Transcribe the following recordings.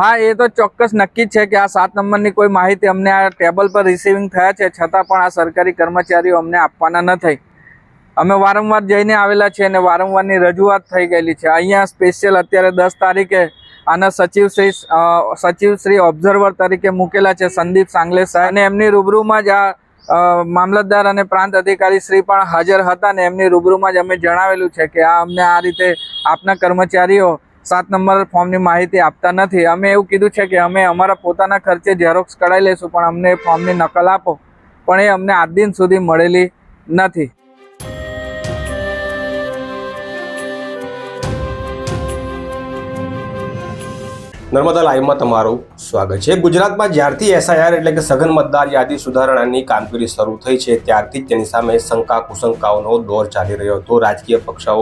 હા એ તો ચોક્કસ નક્કી છે કે આ સાત નંબરની કોઈ માહિતી અમને આ ટેબલ પર રિસીવિંગ થયા છે છતાં પણ આ સરકારી કર્મચારીઓ અમને આપવાના ન થઈ અમે વારંવાર જઈને આવેલા છીએ અને વારંવારની રજૂઆત થઈ ગયેલી છે. અહીંયા સ્પેશિયલ અત્યારે દસ તારીખે આના સચિવ શ્રી અ, સચિવ શ્રી ઓબ્ઝર્વર તરીકે મૂકેલા છે સંદીપ સાંગલે સાહેબ. અને એમની રૂબરૂમાં જ આ મામલતદાર અને પ્રાંત અધિકારી શ્રી પણ હાજર હતા ને એમની રૂબરૂમાં જ અમે જણાવેલું છે કે આ અમને આ રીતે આપના કર્મચારીઓ સાત નંબર ફોર્મની માહિતી આપતા નથી. અમે એવું કીધું છે કે અમે અમારા પોતાના ખર્ચે ઝેરોક્સ કઢાવી લઈશું, પણ અમને ફોર્મની નકલ આપો. પણ એ અમને આજ દિન સુધી મળેલી નથી. નર્મદા લાઈવમાં તમારું સ્વાગત છે. ગુજરાતમાં જ્યારથી એસઆઈઆર એટલે કે સઘન મતદાર યાદી સુધારણાની કામગીરી શરૂ થઈ છે, ત્યારથી જ તેની સામે શંકા કુશંકાઓનો દોર ચાલી રહ્યો હતો. રાજકીય પક્ષો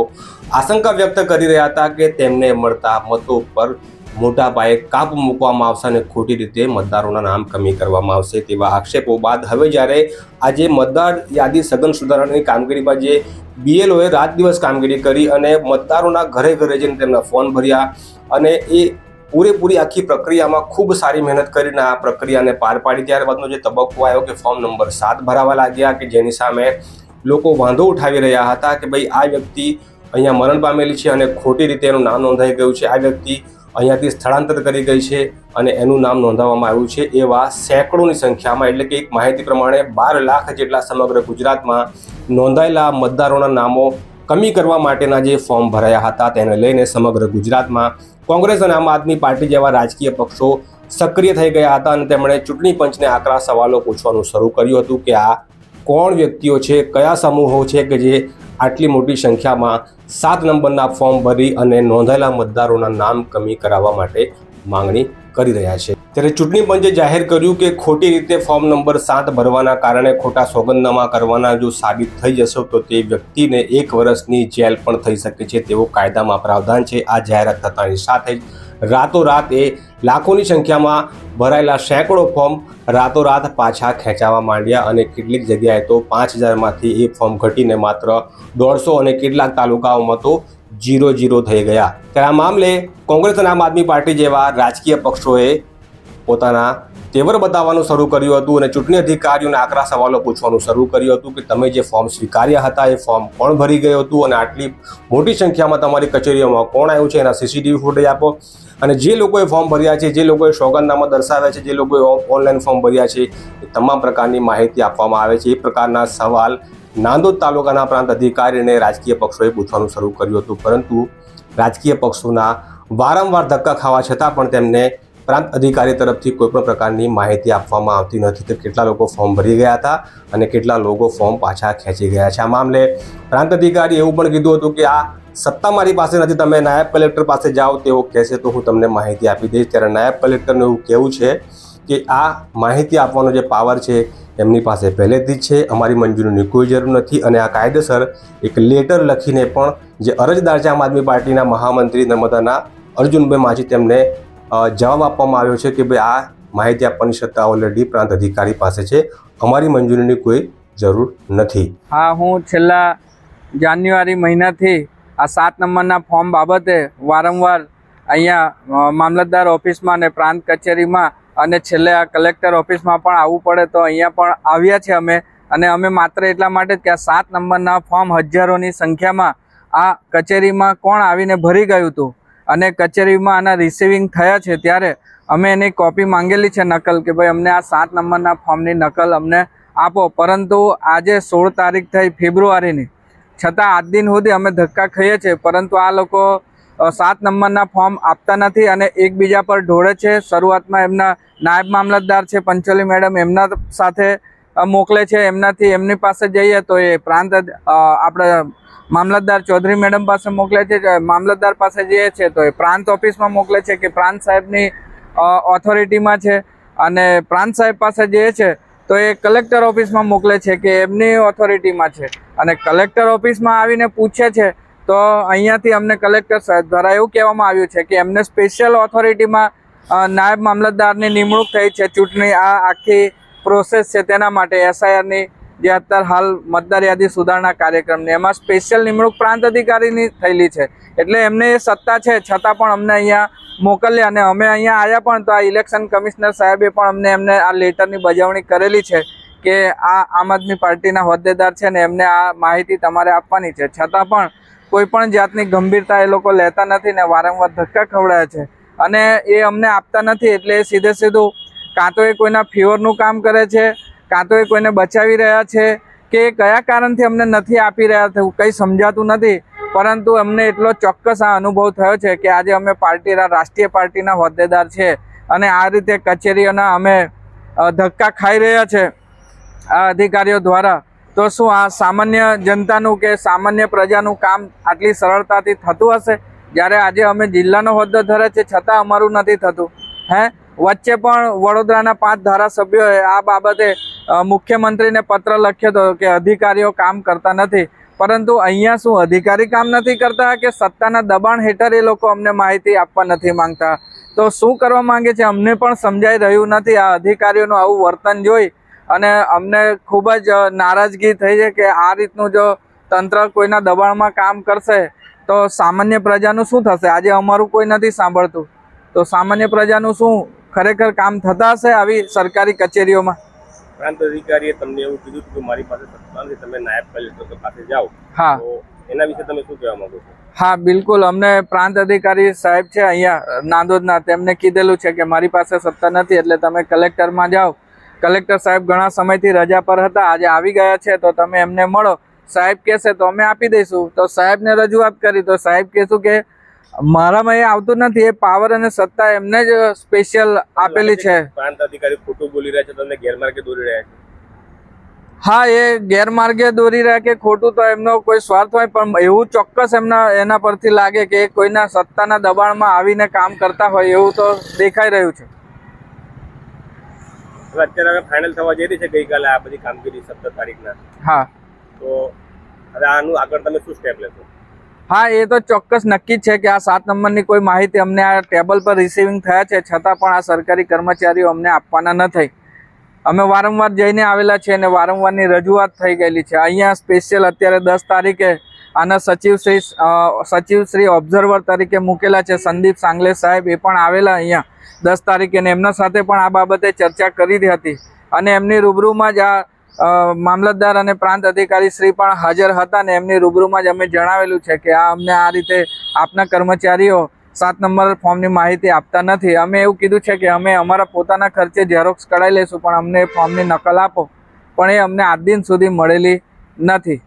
આશંકા વ્યક્ત કરી રહ્યા હતા કે તેમને મળતા મતો પર મોટા પાયે કાપ મૂકવામાં આવશે અને ખોટી રીતે મતદારોના નામ કમી કરવામાં આવશે તેવા આક્ષેપો બાદ હવે જ્યારે આજે મતદાર યાદી સઘન સુધારણાની કામગીરીમાં જે બીએલઓએ રાત દિવસ કામગીરી કરી અને મતદારોના ઘરે ઘરે જઈને તેમના ફોન ભર્યા અને એ પૂરેપૂરી આખી પ્રક્રિયામાં ખૂબ સારી મહેનત કરીને આ પ્રક્રિયાને પાર પાડી. ત્યારબાદનો જે તબક્કો આવ્યો કે ફોર્મ નંબર સાત ભરાવા લાગ્યા કે જેની સામે લોકો વાંધો ઉઠાવી રહ્યા હતા કે ભાઈ આ વ્યક્તિ અહીંયા મરણ પામેલી છે અને ખોટી રીતે એનું નામ નોંધાઈ ગયું છે. આ વ્યક્તિ અહીંયાથી સ્થળાંતર કરી ગઈ છે અને એનું નામ નોંધાવવામાં આવ્યું છે એવા સેંકડોની સંખ્યામાં, એટલે કે એક માહિતી પ્રમાણે બાર લાખ જેટલા સમગ્ર ગુજરાતમાં નોંધાયેલા મતદારોના નામો કમી કરવા માટેના જે ફોર્મ ભરાયા હતા, તેને લઈને સમગ્ર ગુજરાતમાં કોંગ્રેસ અને આમ આદમી પાર્ટી જેવા રાજકીય પક્ષો સક્રિય થઈ ગયા હતા અને તેમણે ચૂંટણી પંચને આકરા સવાલો પૂછવાનું શરૂ કર્યું હતું કે આ કોણ વ્યક્તિઓ છે, કયા સમૂહો છે કે જે આટલી મોટી સંખ્યામાં સાત નંબરના ફોર્મ ભરી અને નોંધાયેલા મતદારોના નામ કમી કરાવવા માટે માંગણી કરી રહ્યા છે? ત્યારે ચૂંટણી પંચે જાહેર કર્યું કે ખોટી રીતે ફોર્મ નંબર સાત ભરવાના કારણે ખોટા સોગંદનામા કરવાના જો સાબિત થઈ જશો, તો તે વ્યક્તિને એક વર્ષની જેલ પણ થઈ શકે છે તેવો કાયદામાં પ્રાવધાન છે. આ જાહેરાત થતાની સાથે જ રાતોરાત એ લાખોની સંખ્યામાં ભરાયેલા સેંકડો ફોર્મ રાતોરાત પાછા ખેંચાવા માંડ્યા અને કેટલીક જગ્યાએ તો પાંચ હજારમાંથી એ ફોર્મ ઘટીને માત્ર દોઢસો અને કેટલાક તાલુકાઓમાં તો જીરો જીરો થઈ ગયા. ત્યારે આ મામલે કોંગ્રેસ અને આમ આદમી પાર્ટી જેવા રાજકીય પક્ષોએ પોતાના તેવર બતાવવાનું શરૂ કર્યું હતું અને ચૂંટણી અધિકારીઓને આકરા સવાલો પૂછવાનું શરૂ કર્યું હતું કે તમે જે ફોર્મ સ્વીકાર્યા હતા, એ ફોર્મ કોણ ભરી ગયું હતું અને આટલી મોટી સંખ્યામાં તમારી કચેરીઓમાં કોણ આવ્યું છે, એના સીસીટીવી ફૂટેજ આપો. અને જે લોકોએ ફોર્મ ભર્યા છે, જે લોકોએ સોગંદનામા દર્શાવ્યા છે, જે લોકોએ ઓનલાઈન ફોર્મ ભર્યા છે, એ તમામ પ્રકારની માહિતી આપવામાં આવે છે. એ પ્રકારના સવાલ નાંદોદ તાલુકાના પ્રાંત અધિકારીને રાજકીય પક્ષોએ પૂછવાનું શરૂ કર્યું હતું. પરંતુ રાજકીય પક્ષોના વારંવાર ધક્કા ખાવા છતાં પણ તેમને પ્રાંત અધિકારી તરફથી કોઈ પણ પ્રકારની માહિતી આપવામાં આવતી નથી. કે કેટલા લોકો ફોર્મ ભરી ગયા હતા અને કેટલા લોકો ફોર્મ પાછા ખેંચી ગયા છે. આ મામલે પ્રાંત અધિકારી એવું પણ કીધું હતું કે આ સત્તા મારી પાસે નથી, તમે નાયબ કલેક્ટર પાસે જાઓ તેઓ કહેશે તો હું તમને માહિતી આપી દઈશ. ત્યારે નાયબ કલેક્ટરનું એવું કહેવું છે કે આ માહિતી આપવાનો જે પાવર છે એમની પાસે પહેલેથી જ છે. અમારી મંજૂરીની કોઈ જરૂર નથી અને આ કાયદેસર એક લેટર લખીને પણ જે અરજદાર છે આમ આદમી પાર્ટીના મહામંત્રી નર્મદાના અર્જુનભાઈ માછી તેમને જવાબ આપવામાં આવ્યો છે કે ભાઈ આ માહિતી આપવાની સત્તા ઓલરેડી પ્રાંત અધિકારી પાસે છે. અમારી મંજૂરીની કોઈ જરૂર નથી. હા, હું છેલ્લા જાન્યુઆરી મહિનાથી આ સાત નંબરના ફોર્મ બાબતે વારંવાર અહીંયા મામલતદાર ઓફિસમાં અને પ્રાંત કચેરીમાં અને છેલ્લે આ કલેક્ટર ઓફિસમાં પણ આવવું પડે તો અહીંયા પણ આવ્યા છે અમે. અને અમે માત્ર એટલા માટે જ કે આ સાત નંબરના ફોર્મ હજારોની સંખ્યામાં આ કચેરીમાં કોણ આવીને ભરી ગયું હતું? અને કચેરીમાં આના રિસીવિંગ થયા છે ત્યારે અમે એની કોપી માંગેલી છે નકલ કે ભાઈ અમને આ સાત નંબરના ફોર્મની નકલ અમને આપો. પરંતુ આજે સોળ તારીખ થઈ ફેબ્રુઆરીની. છતાં આજ દિન સુધી અમે ધક્કા ખાઈએ છીએ. પરંતુ આ લોકો સાત નંબરના ફોર્મ આપતા નથી અને એકબીજા પર ઢોળે છે. શરૂઆતમાં એમના નાયબ મામલતદાર છે, પંચોલી મેડમ, એમના સાથે મોકલે છે, એમનાથી એમની પાસે જઈએ તો એ પ્રાંત આપણે મામલતદાર ચૌધરી મેડમ પાસે મોકલે છે મામલતદાર પાસે જઈએ છે, તો એ પ્રાંત ઓફિસમાં મોકલે છે કે પ્રાંત સાહેબની ઓથોરિટીમાં છે અને પ્રાંત સાહેબ પાસે જઈએ છે, તો એ કલેક્ટર ઓફિસમાં મોકલે છે કે એમની ઓથોરિટીમાં છે. અને કલેક્ટર ઓફિસમાં આવીને પૂછે છે, તો અહીંયાથી અમને કલેક્ટર સાહેબ દ્વારા એવું કહેવામાં આવ્યું છે કે એમને સ્પેશિયલ ઓથોરિટીમાં નાયબ મામલતદારની નિમણૂક થઈ છે, ચૂંટણી આ આખી પ્રોસેસ છે તેના માટે એસઆઈઆરની જે અત્યારે હાલ મતદાર યાદી સુધારણા કાર્યક્રમની, એમાં સ્પેશિયલ નિમણૂક પ્રાંત અધિકારીની થયેલી છે. એટલે એમને એ સત્તા છે, છતાં પણ અમને અહીંયા મોકલ્યા અને અમે અહીંયા આવ્યા પણ તો આ ઇલેક્શન કમિશનર સાહેબે પણ અમને એમને આ લેટરની બજાવણી કરેલી છે કે આ આમ આદમી પાર્ટીના હોદ્દેદાર છે ને એમને આ માહિતી તમારે આપવાની છે. છતાં પણ કોઈ પણ જાતની ગંભીરતા એ લોકો લેતા નથી ને વારંવાર ધક્કા ખવડાવે છે. અને એ અમને આપતા નથી એટલે સીધે સીધું કાં તો એ કોઈના ફીવરનું કામ કરે છે, કાં તો એ કોઈને બચાવી રહ્યા છે, કે એ કયા કારણથી અમને નથી આપી રહ્યા થયું કંઈ સમજાતું નથી. પરંતુ અમને એટલો ચોક્કસ આ અનુભવ થયો છે કે આજે અમે પાર્ટીના, રાષ્ટ્રીય પાર્ટીના હોદ્દેદાર છે અને આ રીતે કચેરીઓના અમે ધક્કા ખાઈ રહ્યા છે આ અધિકારીઓ દ્વારા. તો શું આ સામાન્ય જનતાનું કે સામાન્ય પ્રજાનું કામ આટલી સરળતાથી થતું હશે? જ્યારે આજે અમે જિલ્લાનો હોદ્દો ધરે છે, છતાં અમારું નથી થતું. હે? વચ્ચે પણ વડોદરાના પાંચ ધારાસભ્યોએ આ બાબતે મુખ્યમંત્રીને પત્ર લખ્યો હતો કે અધિકારીઓ કામ કરતા નથી. પરંતુ અહીંયા શું, અધિકારી કામ નથી કરતા કે સત્તાના દબાણ હેઠળ એ લોકો અમને માહિતી આપવા નથી માંગતા? તો શું કરવા માંગે છે? અમને પણ સમજાઈ રહ્યું નથી આ અધિકારીઓનું આવું વર્તન જોઈ. અને અમને ખૂબ જ નારાજગી થઈ છે કે આ રીતનું જો તંત્ર કોઈના દબાણમાં કામ કરશે, તો સામાન્ય પ્રજાનું શું થશે? આજે અમારું કોઈ નથી સાંભળતું. તો સામાન્ય પ્રજાનું શું ખરેખર કામ થતા હશે આવી સરકારી કચેરીઓમાં? પ્રાંત અધિકારીએ તમને એવું કીધું કે મારી પાસે સત્તા નથી તમે નાયબ કલેક્ટર પાસે જાઓ. હા. એના વિશે તમે શું કહેવા માંગો છો? હા બિલકુલ. અમને પ્રાંત અધિકારી સાહેબ છે અહીંયા નાંદોદના તેમને કીધેલું છે કે મારી પાસે સત્તા નથી એટલે તમે કલેક્ટરમાં જાઓ. કલેક્ટર સાહેબ ઘણા સમયથી રજા પર હતા આજે આવી ગયા છે તો તમે એમને મળો. સાહેબ કહેશે તો અમે આપી દઈશું. તો સાહેબને રજૂઆત કરી તો સાહેબ કહેશું કે મારામાં એ આવતું નથી એ પાવર અને સત્તા એમને જ સ્પેશિયલ આપેલી છે. પ્રાંત અધિકારી ખોટું બોલી રહ્યા છે તમને ગેરમાર્ગે દોરી રહ્યા છે. હા એ ગેરમાર્ગે દોરી રહ્યા કે ખોટું તો એમનો કોઈ સ્વાર્થ હોય પણ એવું ચોક્કસ એમના એના પરથી લાગે કે એ કોઈના સત્તાના દબાણમાં આવીને કામ કરતા હોય એવું તો દેખાઈ રહ્યું છે. અત્યારે હવે ફાઇનલ થવા જઈ રહી છે ગઈકાલે આ બધી કામગીરી સત્તર તારીખના. હા. તો હવે આનું આગળ તમે શું સ્ટેપ લેશો? હા એ તો ચોક્કસ નક્કી છે કે આ સાત નંબરની કોઈ માહિતી અમને આ ટેબલ પર રિસીવિંગ થયા છે છતાં પણ આ સરકારી કર્મચારીઓ અમને આપવાના ન થઈ. અમે વારંવાર જઈને આવેલા છીએ અને વારંવારની રજૂઆત થઈ ગયેલી છે. અહીંયા સ્પેશિયલ અત્યારે દસ તારીખે આના સચિવ શ્રી અ, સચિવ શ્રી ઓબ્ઝર્વર તરીકે મૂકેલા છે સંદીપ સાંગલે સાહેબ એ પણ આવેલા અહીંયા. દસ તારીખે અને એમના સાથે પણ આ બાબતે ચર્ચા કરી હતી. અને એમની રૂબરૂમાં જ આ મામલતદાર અને પ્રાંત અધિકારી શ્રી પણ હાજર હતા ને એમની રૂબરૂમાં જ અમે જણાવેલું છે કે આ અમને આ રીતે આપના કર્મચારીઓ સાત નંબર ફોર્મની માહિતી આપતા નથી. અમે એવું કીધું છે કે અમે અમારા પોતાના ખર્ચે ઝેરોક્સ કઢાવી લઈશું પણ અમને ફોર્મની નકલ આપો. પણ એ અમને આજ દિન સુધી મળેલી નથી.